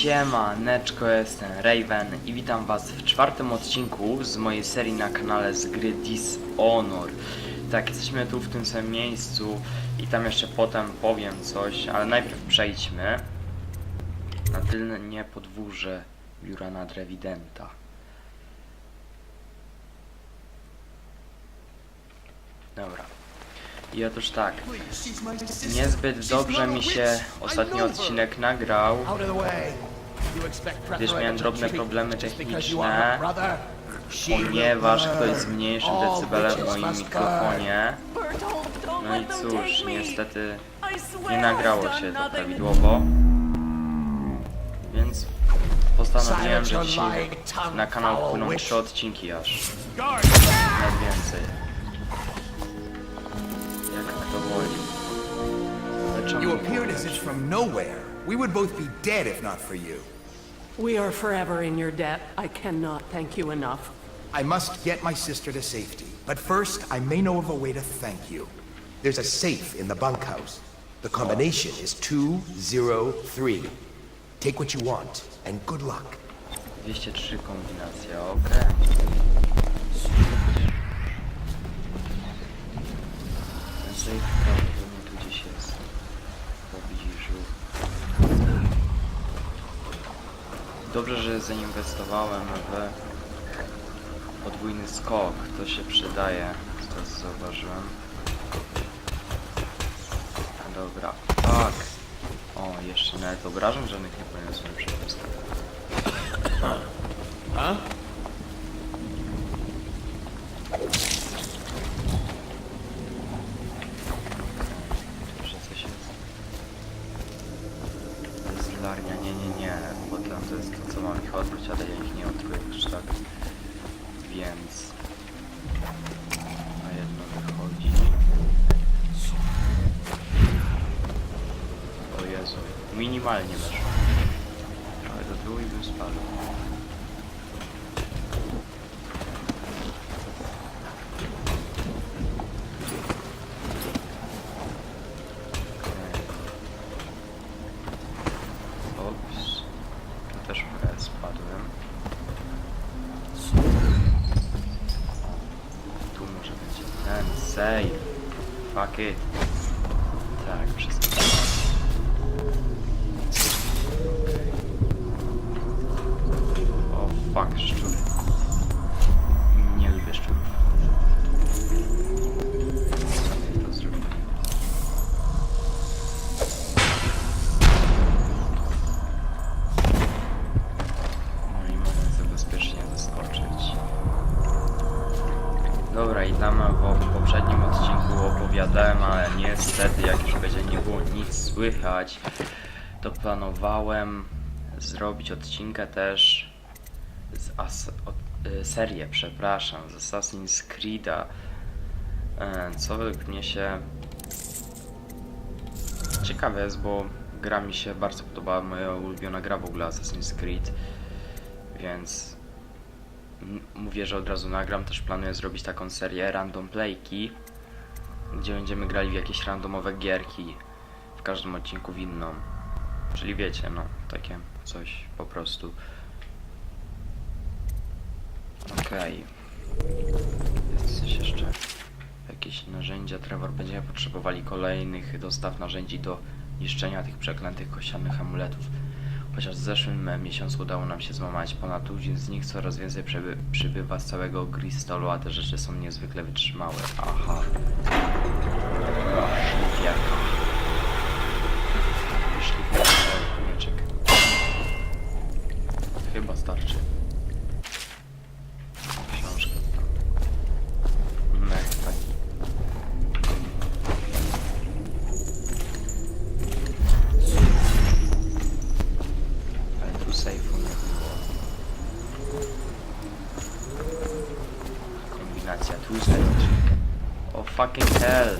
Siemaneczko, jestem Raven i witam was w czwartym odcinku z mojej serii na kanale z gry Dishonor. Tak, jesteśmy tu w tym samym miejscu i tam jeszcze potem powiem coś, ale najpierw przejdźmy na tylne podwórze biura nadrewidenta. Dobra. I otóż tak, niezbyt dobrze mi się ostatni odcinek nagrał, gdyż miałem drobne problemy techniczne, ponieważ ktoś zmniejszył decybele w moim mikrofonie. No i cóż, niestety nie nagrało się to prawidłowo. Więc postanowiłem, że dzisiaj na kanał wpłyną trzy odcinki aż. Nawet więcej. Jak kto woli. You appeared as if from nowhere. We would both be dead if not for you. We are forever in your debt. I cannot thank you enough. I must get my sister to safety, but first I may know of a way to thank you. There's a safe in the bunkhouse. The combination is 203. Take what you want, and good luck. 203 kombinacja, okej. Ten safe Dobrze, że zainwestowałem w podwójny skok. To się przydaje, z tego co zauważyłem. Dobra, tak. O, jeszcze nawet obrażeń żadnych nie poniosłem przez to. Ten save. Fuck it. I tam w, poprzednim odcinku opowiadałem, ale niestety jak już będzie nie było nic słychać, to planowałem zrobić odcinkę też z As od, y, serię, przepraszam, z Assassin's Creed'a, e, co według mnie się ciekawe jest, bo gra mi się bardzo podobała, moja ulubiona gra w ogóle Assassin's Creed, więc mówię, że od razu nagram, też planuję zrobić taką serię Random Playki, gdzie będziemy grali w jakieś randomowe gierki, w każdym odcinku w inną. Czyli wiecie, no, takie coś po prostu. Okej. Jest coś jeszcze. Jakieś narzędzia. Trevor, będziemy potrzebowali kolejnych dostaw narzędzi do niszczenia tych przeklętych kościanych amuletów. Chociaż w zeszłym e, miesiącu udało nam się złamać ponad tuzin z nich, coraz więcej przyby przybywa z całego Gristolu, a te rzeczy są niezwykle wytrzymałe. Aha. Szlifierka, mieczek. Chyba starczy. Fucking hell.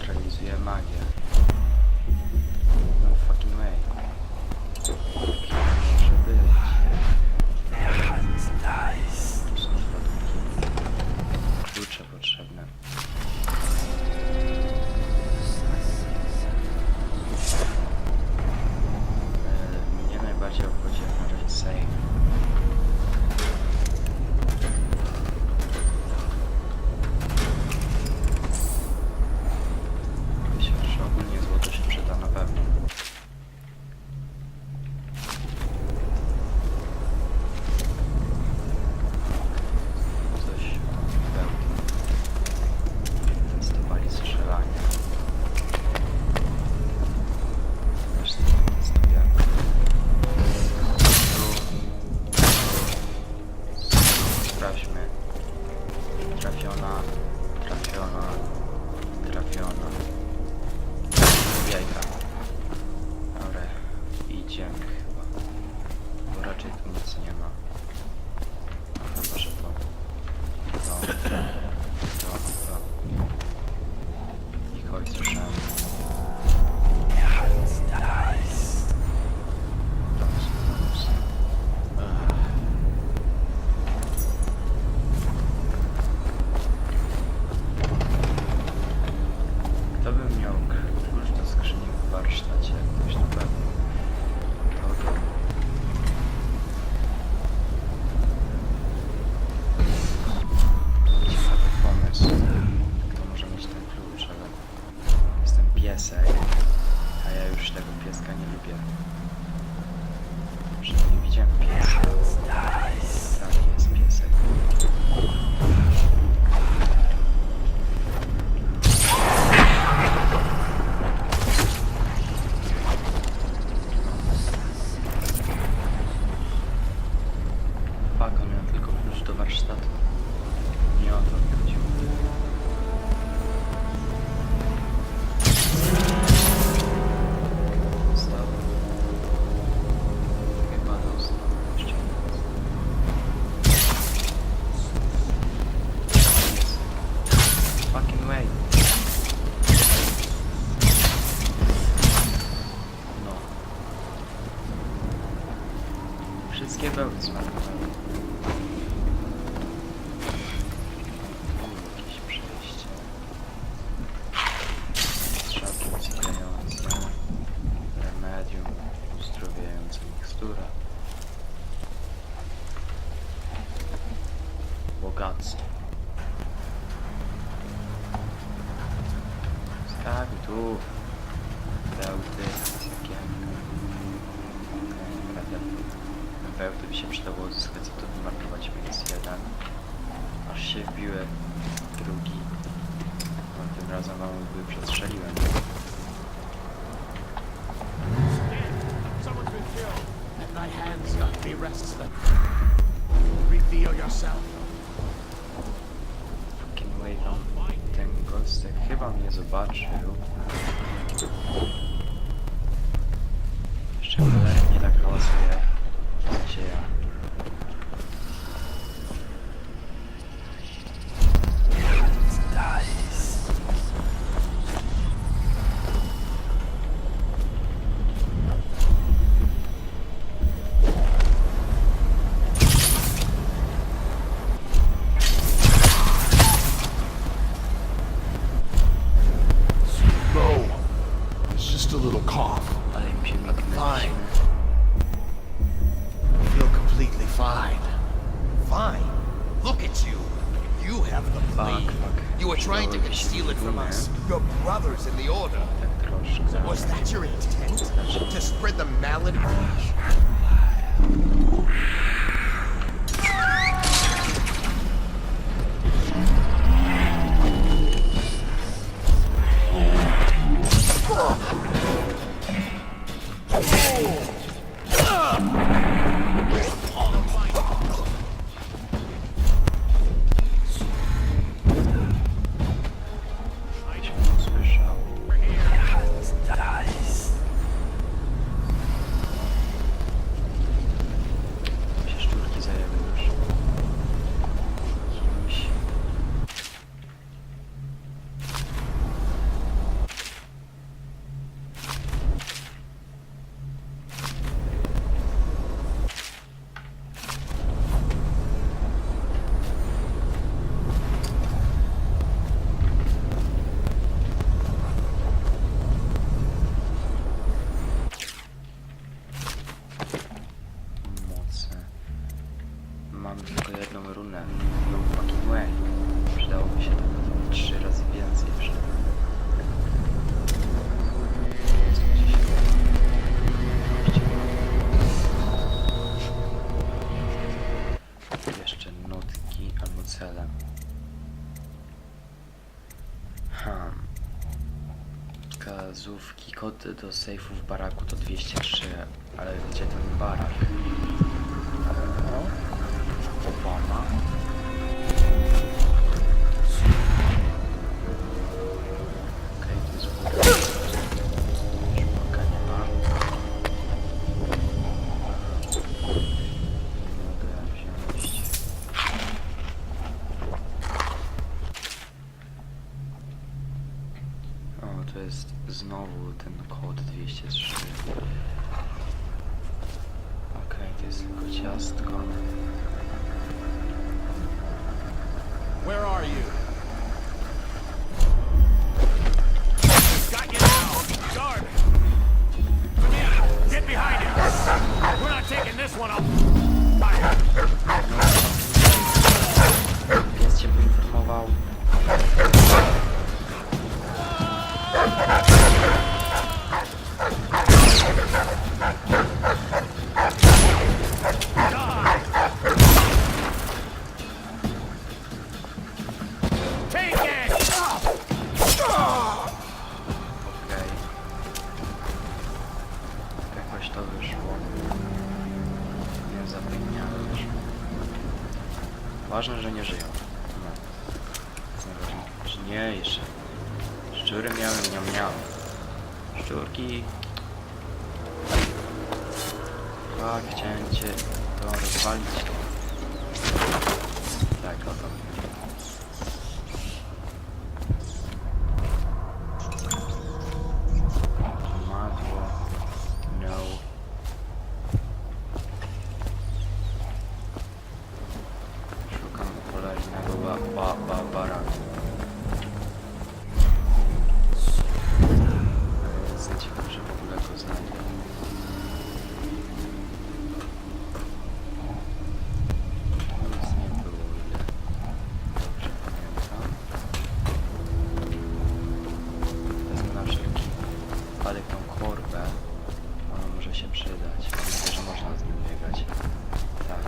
neutralizuje magię. 见别。way. No. Wszystkie bełty zmarnowały. PKF, to by się przydało uzyskać, to wymarkować minus jeden. Aż się wbiłem drugi. No, tym razem wam by przestrzeliłem. Thy hands on me rests Fucking wait on ten gość chyba mnie zobaczył. spread the mallet. Do sejfu w baraku to 203, ale gdzie ten barak? To jest znowu ten kod 203. Okej, to jest tylko ciastko. Where are you wypadek tą korbę. Ona może się przydać. Nadzieję, że można z nim biegać. Tak,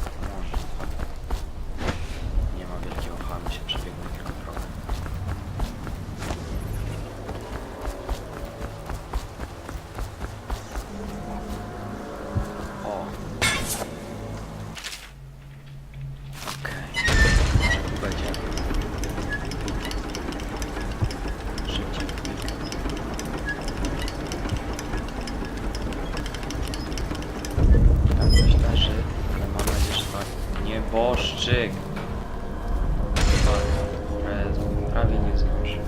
to nieboszczyk. Tak, prawie- nie zdąży.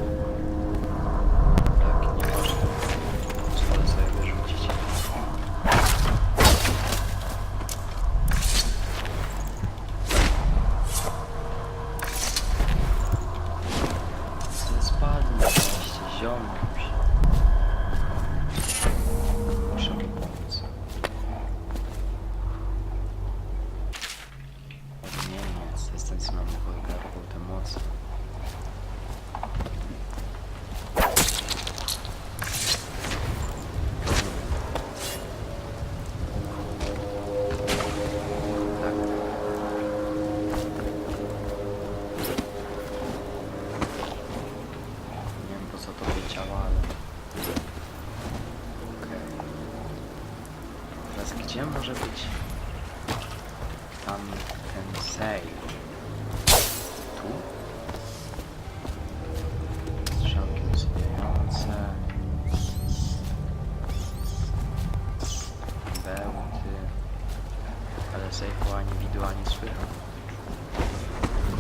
Save ani widu, ani słychać.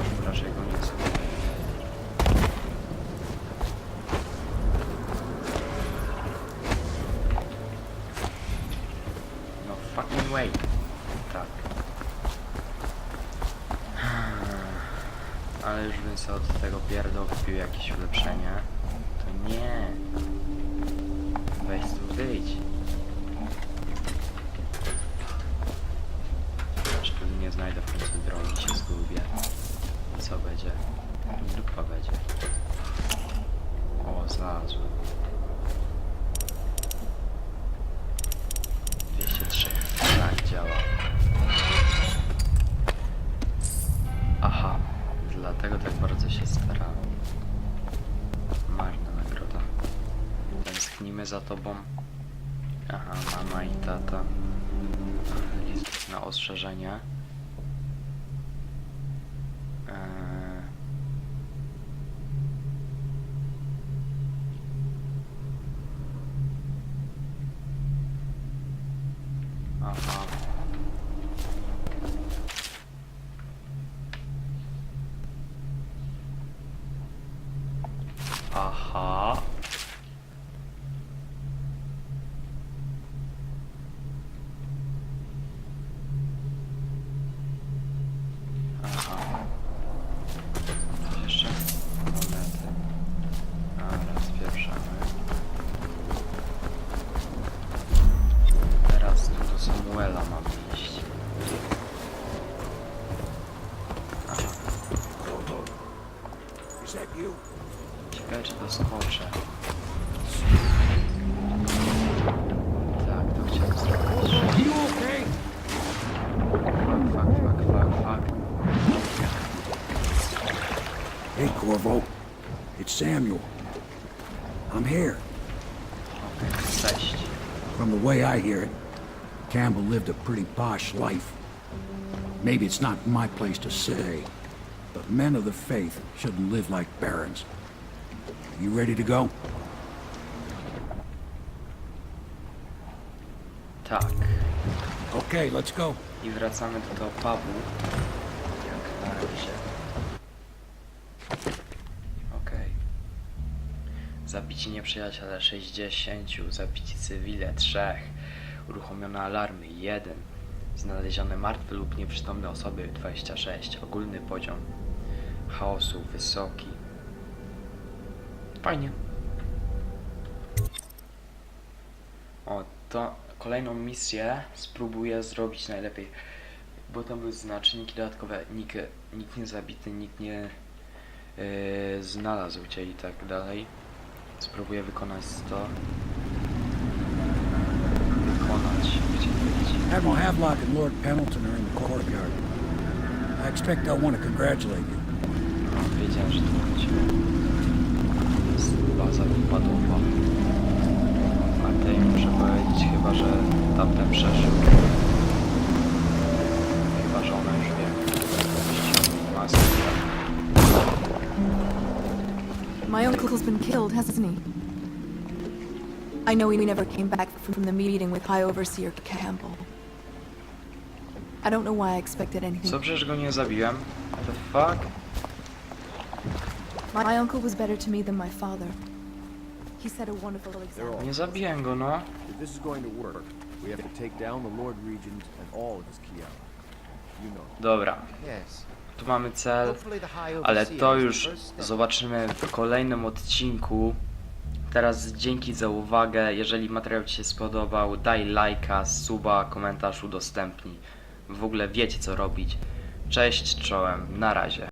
Tylko raczej go nie słychać. No fucking way. Tak. Ale już bym sobie od tego pierdoł wpił jakieś ulepszenie. To nie. Weź tu wyjdź. Aż tu nie znajdę w końcu drogi, się zgubię. I co będzie? Dupa będzie. O, znalazłem. 203. Tak, działa. Aha, dlatego tak bardzo się starałem. Marna nagroda. Tęskniłem idziemy za tobą. Aha, mama i tata. Jest na ostrzeżenie. You? Ciekawe czy doskoczę. Tak, to chciałem zrobić. You okay? Fuck, fuck, fuck, fuck, fuck. Hey, Corvo. It's Samuel. I'm here. Cześć. From the way I hear it, Campbell lived a pretty posh life. Maybe it's not my place to say, but men of the faith shouldn't live like barons. You ready to go? Tak. Okay, let's go. I wracamy do tego pubu. Jak na razie. Okej. Zabici nieprzyjaciele 60, zabici cywile 3, uruchomione alarmy 1, znalezione martwe lub nieprzytomne osoby 26, ogólny poziom chaosu wysoki. Fajnie. O, to kolejną misję spróbuję zrobić najlepiej. Bo tam były znaczniki dodatkowe. Nikt, nikt nie zabity, nikt nie yy, znalazł cię i tak dalej. Spróbuję wykonać to. Wykonać. Admiral Havelock and Lord Pendleton are in the courtyard. I expect they'll want to congratulate you. Wiedziałem, że to chodziło. Jest baza wypadowa. A tej muszę powiedzieć chyba, że tamten przeżył. Chyba, że ona już wie. Maskę. My uncle's been killed, hasn't he? I know he never came back from the meeting with High Overseer Campbell. I don't know why I expected anything. Co, przecież go nie zabiłem? What the fuck? My uncle was better to me than my father. He set a wonderful example. Nie zabiłem go, no. If this is going to work, we have to take down the Lord Regent and all of his Kiara. You know. Dobra, Yes. tu mamy cel, ale to już zobaczymy w kolejnym odcinku. Teraz dzięki za uwagę. Jeżeli materiał Ci się spodobał, daj lajka, suba, komentarz udostępnij. W ogóle wiecie co robić. Cześć czołem, na razie.